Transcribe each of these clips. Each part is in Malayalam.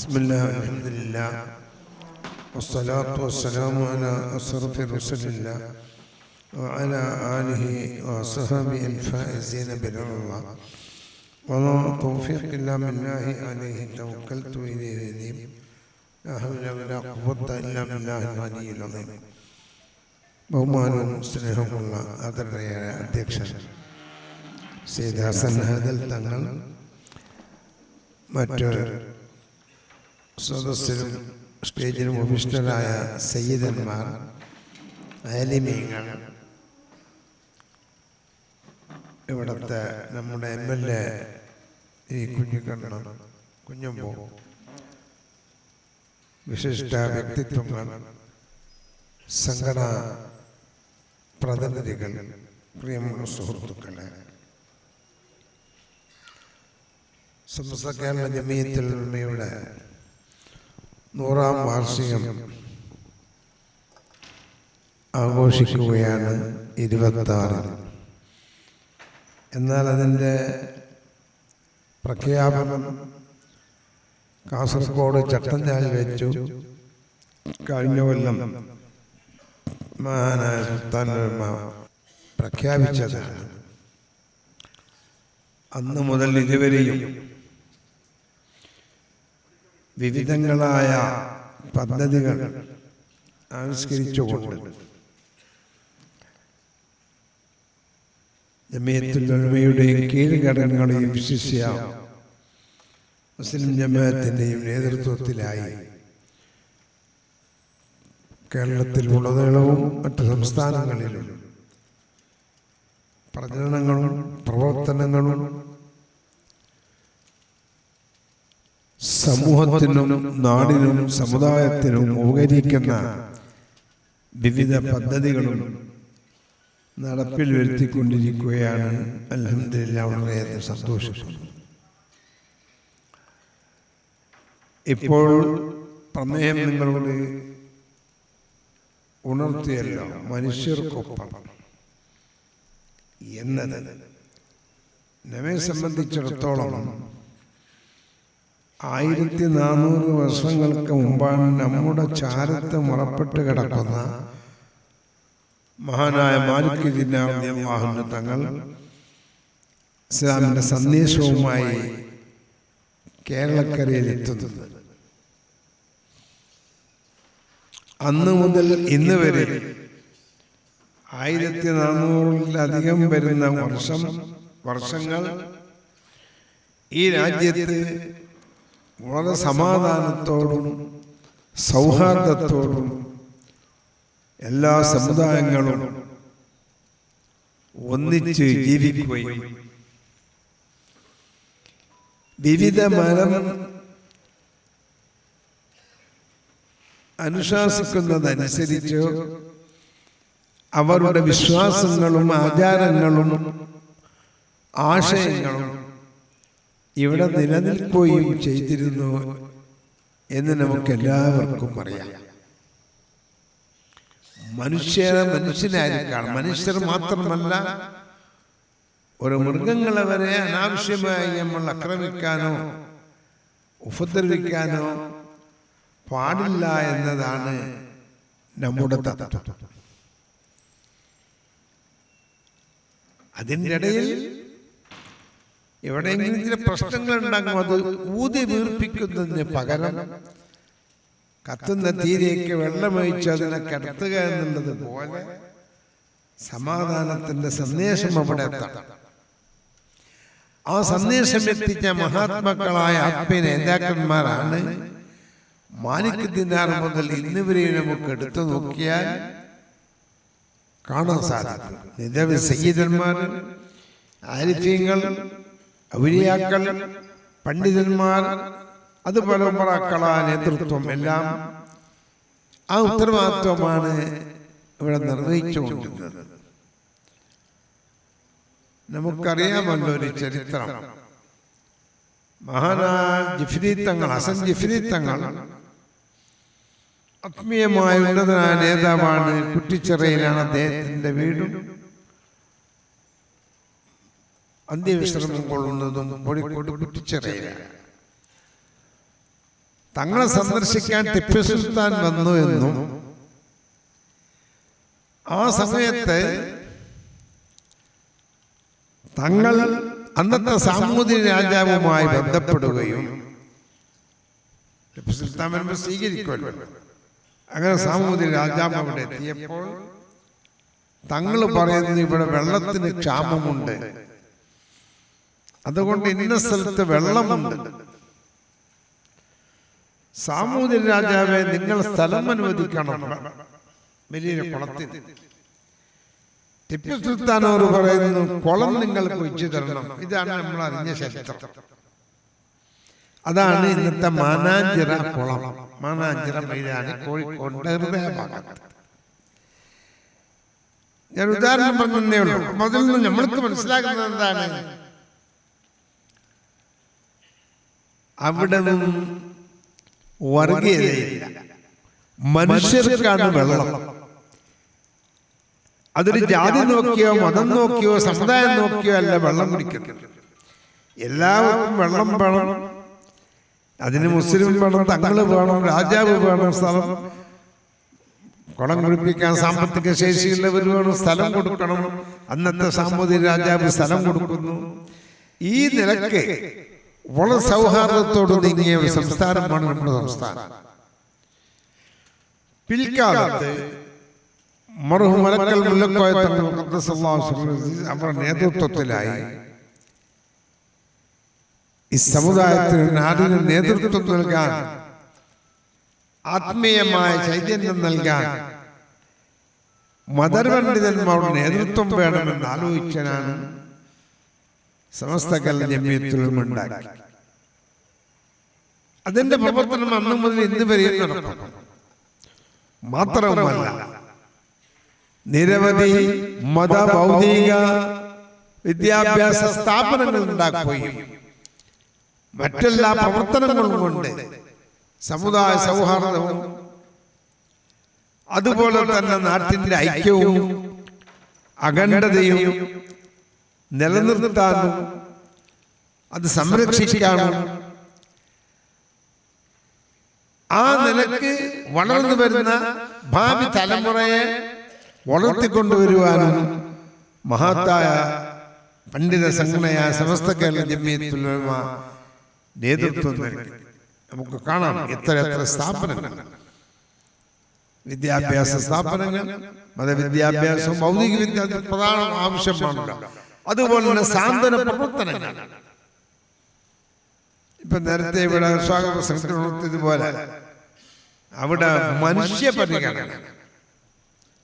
بسم الله الحمد لله. والصلاة والسلام على أشرف رسل الله وعلى آله وصحبه الفائزين برضا الله وما توفيق إلا من الله عليه توكلت إليه. ذنيب لا حول ولا قوة إلا بالله العلي العظيم. بومان سنهم الله ബഹുമാനവും സ്നേഹമുള്ള ആദരണീയ അധ്യക്ഷൻ ശ്രീദാസൻ ഹദൽ തങ്ങൾ മറ്റൊരു സദസ്സിലും സ്റ്റേജിലും ഉപിഷ്ടരായ സയ്യിദന്മാർ അയലിമീങ്ങൾ ഇവിടുത്തെ നമ്മുടെ എം എൽ എ ഈ കുഞ്ഞിക്കണ്ണ കുഞ്ഞമ്പോ വിശിഷ്ട വ്യക്തിത്വങ്ങൾ സംഘടന പ്രതിനിധികൾ പ്രിയമുള്ള സുഹൃത്തുക്കളെ. സംസ്ഥാന കേരള ജമീയത്തിൽ ഉമ്മയുടെ നൂറാം വാർഷികം ആഘോഷിക്കുകയാണ് ഇരുപത്താറ്. എന്നാൽ അതിന്റെ പ്രഖ്യാപനം കാസർഗോഡ് ചട്ടഞ്ചാലിൽ വെച്ചു. കഴിഞ്ഞ കൊല്ലം മഹാനായ സുൽത്താൻ പ്രഖ്യാപിച്ചതാണ്. അന്ന് മുതൽ ഇതുവരെയും വിവിധങ്ങളായ പദ്ധതികൾ ആവിഷ്കരിച്ചുകൊണ്ട് ജമയത്തുലമയുടെയും കീഴ്ഘടകങ്ങളെയും വിശിഷ്യ മുസ്ലിം ജമാഅത്തിന്റെയും നേതൃത്വത്തിലായി കേരളത്തിൽ ഉടനീളവും മറ്റ് സംസ്ഥാനങ്ങളിലും പ്രചരണങ്ങളും പ്രവർത്തനങ്ങളും സമൂഹത്തിനും നാടിനും സമുദായത്തിനും ഉപകരിക്കുന്ന വിവിധ പദ്ധതികളും നടപ്പിൽ വരുത്തിക്കൊണ്ടിരിക്കുകയാണ്. വളരെയേറെ സന്തോഷിക്കുന്നു. ഇപ്പോൾ പ്രമേയം നിങ്ങളോട് ഉണർത്തിയല്ലോ മനുഷ്യർക്കൊപ്പം എന്നത്. നമ്മെ സംബന്ധിച്ചിടത്തോളം ആയിരത്തി നാനൂറ് വർഷങ്ങൾക്ക് മുമ്പാണ് നമ്മുടെ ചാരത്ത് മുറപ്പെട്ട് കിടക്കുന്ന മഹാനായ മാലിക് ദിനാഹുന്ന തങ്ങൾ ഇസ്ലാമിന്റെ സന്ദേശവുമായി കേരളക്കരയിൽ എത്തുന്നത് അന്ന് മുതൽ ഇന്ന് വരെ ആയിരത്തി നാനൂറിലധികം വരുന്ന വർഷം വർഷങ്ങൾ ഈ രാജ്യത്ത് വളരെ സമാധാനത്തോടും സൗഹാർദ്ദത്തോടും എല്ലാ സമുദായങ്ങളും ഒന്നിച്ച് ജീവിക്കുകയും വിവിധ മരം അനുശാസിക്കുന്നതനുസരിച്ച് അവരുടെ വിശ്വാസങ്ങളും ആചാരങ്ങളും ആശയങ്ങളും ഇവിടെ നിലനിൽക്കുകയും ചെയ്തിരുന്നു എന്ന് നമുക്ക് എല്ലാവർക്കും അറിയാം. മനുഷ്യരെ മനുഷ്യനായിരിക്കാം മനുഷ്യർ മാത്രമല്ല ഒരു മൃഗങ്ങളെ വരെ അനാവശ്യമായി നമ്മൾ ആക്രമിക്കാനോ ഉപദ്രവിക്കാനോ പാടില്ല എന്നതാണ് നമ്മുടെ തത്വം. അതിന്റെ ഇടയിൽ എവിടെയെങ്കിലും ചില പ്രശ്നങ്ങൾ ഉണ്ടാകും. അത് ഊതി വീർപ്പിക്കുന്നതിന് പകരം കത്തുന്ന തീരേക്ക് വെള്ളമൊഴിച്ച് അതിനെ കിടത്തുക എന്നുള്ളത് പോലെ സമാധാനത്തിന്റെ സന്ദേശം അവിടെ എത്തണം. ആ സന്ദേശം എത്തിച്ച മഹാത്മാക്കളായ ആത്മീയ നേതാക്കന്മാരാണ് മാലിക് ദിനാർ മുതൽ ഇന്ന് വരെ നമുക്ക് എടുത്തു നോക്കിയാൽ കാണാൻ സാധിക്കും. നിരവധി സയ്യിദന്മാർ ആരിഫ്യങ്ങൾ ഔലിയാക്കൾ പണ്ഡിതന്മാർ അതുപോലെ ഉമറാക്കള നേതൃത്വം എല്ലാം ആ ഉത്തരവാദിത്വമാണ് ഇവിടെ നിർവഹിച്ചുകൊണ്ടിരുന്നത്. നമുക്കറിയാമല്ലോ ഒരു ചരിത്രം. മഹാനായ ജിഫ്രി തങ്ങൾ ഹസൻ ജിഫ്രി തങ്ങൾ ആത്മീയമായ ഉന്നതനായ നേതാവാണ് കുറ്റിച്ചിറയിലാണ് അദ്ദേഹത്തിന്റെ വീടും. അന്ത്യവിശ്രമം കൊള്ളുന്നതും കോഴിക്കോട് കുറ്റിച്ചിറയിലാണ് തങ്ങളെ സന്ദർശിക്കാൻ ടിപ്പു സുൽത്താൻ വന്നു എന്നും ആ സമയത്ത് തങ്ങൾ അന്നത്തെ സാമൂതിരി രാജാവുമായി ബന്ധപ്പെടുകയും ടിപ്പു സുൽത്താൻ വരുമ്പോൾ സ്വീകരിക്കുമല്ലോ. അങ്ങനെ സാമൂതിരി രാജാവ് അവിടെ എത്തിയപ്പോൾ തങ്ങൾ പറയുന്നത് ഇവിടെ വെള്ളത്തിന് ക്ഷാമമുണ്ട്. അതുകൊണ്ട് ഇന്ന സ്ഥലത്ത് വെള്ളമുണ്ട്. സാമൂതിരി രാജാവെ നിങ്ങൾ സ്ഥലം അനുവദിക്കണം. വലിയൊരു കുളത്തിന്. ടിപ്പു സുൽത്താനോട് പറയുന്നു കുളം നിങ്ങൾ കുഴിച്ചു തരണം. ഇതാണ് നമ്മൾ അറിഞ്ഞ ചരിത്രം. അതാണ് ഇന്നത്തെ മാനാഞ്ചിറ കുളം. മാനാഞ്ചിറ മൈതാനി കോഴിക്കോട് ഹൃദയഭാഗത്ത് ഞാൻ ഉദാഹരണം പറഞ്ഞേ ഉള്ളൂ. അതിൽ നിന്ന് നമ്മൾക്ക് മനസ്സിലാക്കുന്നത് എന്താണ്? അവിടെ വർഗീയതയില്ല. മനുഷ്യർക്കാണ് വെള്ളം. അതൊരു ജാതി നോക്കിയോ മതം നോക്കിയോ സമുദായം നോക്കിയോ അല്ല വെള്ളം കുടിക്കുന്നത്. എല്ലാവർക്കും വെള്ളം വേണം. അതിന് മുസ്ലിം വേണം തങ്ങൾ വേണം രാജാവ് വേണം സ്ഥലം കുളം കുടിപ്പിക്കാൻ സാമ്പത്തിക ശേഷിയുള്ളവർ വേണം സ്ഥലം കൊടുക്കണം. അന്നത്തെ സാമൂതിരി രാജാവ് സ്ഥലം കൊടുക്കുന്നു. ഈ നിലയ്ക്ക് വളരെ സൗഹാർദ്ദത്തോട് നീങ്ങിയ ഒരു സംസ്ഥാനമാണ് നമ്മുടെ സംസ്ഥാനം. പിൽക്കാലത്ത് മറുഹു മലക്കൽ മുല്ലക്കോയ അവരുടെ നേതൃത്വത്തിലായി ഈ സമുദായത്തിന് നാടിന് നേതൃത്വം നൽകാൻ ആത്മീയമായ ചൈതന്യം നൽകാൻ മതപണ്ഡിതന്മാരുടെ നേതൃത്വം വേണമെന്ന് ആലോചിച്ചാണ് സമസ്ത കല ജമ്യത്തിലുമുണ്ടാക്കി അതിന്റെ പ്രവർത്തനം അന്ന് മുതൽ ഇന്ന് വരെയും മാത്രവുമല്ല നിരവധി മത ഭൗതിക വിദ്യാഭ്യാസ സ്ഥാപനങ്ങൾ ഉണ്ടാക്കുകയും മറ്റെല്ലാ പ്രവർത്തനങ്ങളും കൊണ്ട് സമുദായ സൗഹാർദ്ദവും അതുപോലെ തന്നെ നാട്ടിന്റെ ഐക്യവും അഖണ്ഡതയും നിലനിർത്താനും അത് സംരക്ഷിക്കാനും ആ നിലയ്ക്ക് വളർന്നു വരുന്ന ഭാവി തലമുറയെ വളർത്തിക്കൊണ്ടുവരുവാനും മഹത്തായ പണ്ഡിത സംഘടനയായ സമസ്ത കേരള ജമ്മിയത്തുലമ നേതൃത്വം നൽകി. നമുക്ക് കാണാം എത്ര എത്ര സ്ഥാപനങ്ങൾ. വിദ്യാഭ്യാസ സ്ഥാപനങ്ങൾ മതവിദ്യാഭ്യാസം ഭൗതിക വിദ്യാഭ്യാസം പ്രധാന ആവശ്യമാണല്ലോ അതുപോലെ തന്നെ സാന്ത്വന പ്രവർത്തനങ്ങൾ. ഇപ്പൊ നേരത്തെ ഇവിടെ സ്വാഗത പ്രസംഗത്തിനോടത്തതുപോലെ അവിടെ മനുഷ്യ പരിഗണന.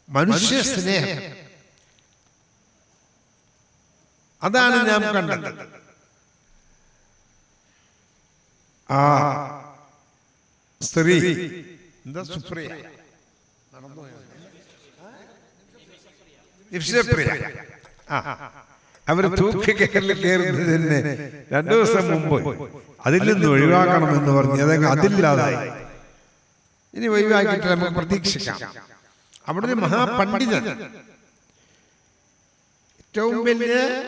മനുഷ്യ സ്നേഹം. അതാണ് ഞാൻ കണ്ടത്. ആ സ്ത്രീ. എന്താ സുപ്രിയ? നടന്നു ആ. അവർ തൂക്കിക്കയറിൽ കയറുന്നത് തന്നെ. രണ്ടു ദിവസം മുമ്പ് അതിൽ നിന്ന് ഒഴിവാക്കണം എന്ന് പറഞ്ഞ് അതങ്ങ് അതില്ലാതായി. ഇനി ഒഴിവാക്കിയിട്ട് നമുക്ക് പ്രതീക്ഷിക്കാം. അവിടെ ഒരു മഹാപണ്ഡിതൻ. ഏറ്റവും വലിയ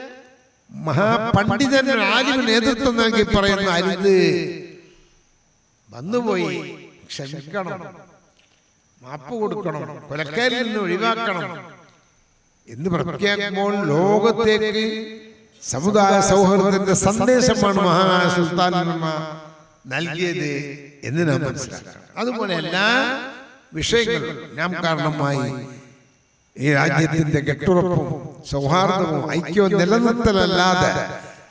മഹാപണ്ഡിതൻ ആരും നേതൃത്വം നൽകി പറയുന്ന അരുത്. വന്നുപോയി. ക്ഷമിക്കണം. മാപ്പ് കൊടുക്കണം. കൊലക്കാരിൽ നിന്ന് ഒഴിവാക്കണം. എന്ന് പ്രഖ്യാപിക്കുമ്പോൾ ലോകത്തേക്ക് സമുദായ സൗഹൃദത്തിന്റെ സന്ദേശമാണ് മഹാനായ സുൽത്താൻ നൽകിയത് എന്ന് നാം മനസ്സിലാക്കണം. അതുപോലെ എല്ലാ വിഷയങ്ങളും നാം കാരണമായി ഈ രാജ്യത്തിന്റെ കെട്ടുറപ്പും സൗഹാർദ്ദവും ഐക്യവും നിലനിർത്തലല്ലാതെ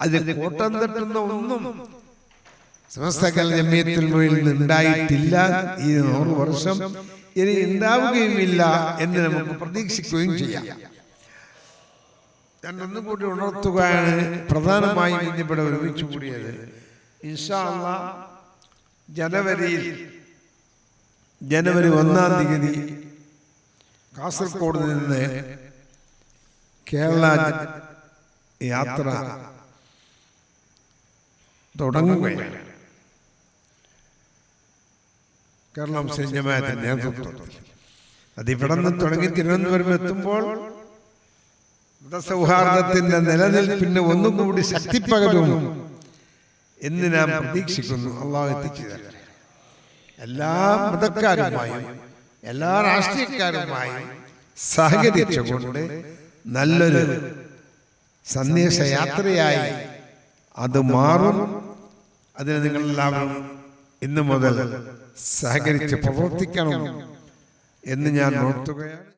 അതിൽ കൂട്ടം തട്ടുന്ന ഒന്നും സമസ്ത മുഴിൽ ഉണ്ടായിട്ടില്ല. ഈ നൂറ് വർഷം ഇനി ഉണ്ടാവുകയുമില്ല എന്ന് നമുക്ക് പ്രതീക്ഷിക്കുകയും ചെയ്യാം. ഞാൻ ഒന്നുകൂടി ഉണർത്തുകയാണ് പ്രധാനമായും ഇന്നിവിടെ ഒരുമിച്ച് കൂടിയത്. ഇൻഷാ അള്ളാ ജനുവരിയിൽ ജനുവരി ഒന്നാം തീയതി കാസർഗോഡ് നിന്ന് കേരള യാത്ര തുടങ്ങുകയാണ്. കേരളം സൈന്യമായ നേതൃത്വത്തിൽ. അതിവിടെ നിന്ന് തുടങ്ങി തിരുവനന്തപുരം എത്തുമ്പോൾ മതസൗഹാർദ്ദത്തിന്റെ നിലനിൽപ്പിന് ഒന്നുകൂടി ശക്തി പകരും എന്ന് ഞാൻ പ്രതീക്ഷിക്കുന്നു. അള്ളാഹു എത്തിച്ചു എല്ലാ മതക്കാരുമായും എല്ലാ രാഷ്ട്രീയക്കാരുമായും സഹകരിച്ചുകൊണ്ട് നല്ലൊരു സന്ദേശയാത്രയായി അത് മാറും. അതിന് നിങ്ങളെല്ലാവരും ഇന്നു മുതൽ സഹകരിച്ച് പ്രവർത്തിക്കണം എന്ന് ഞാൻ ഓർത്തുകയാണ്.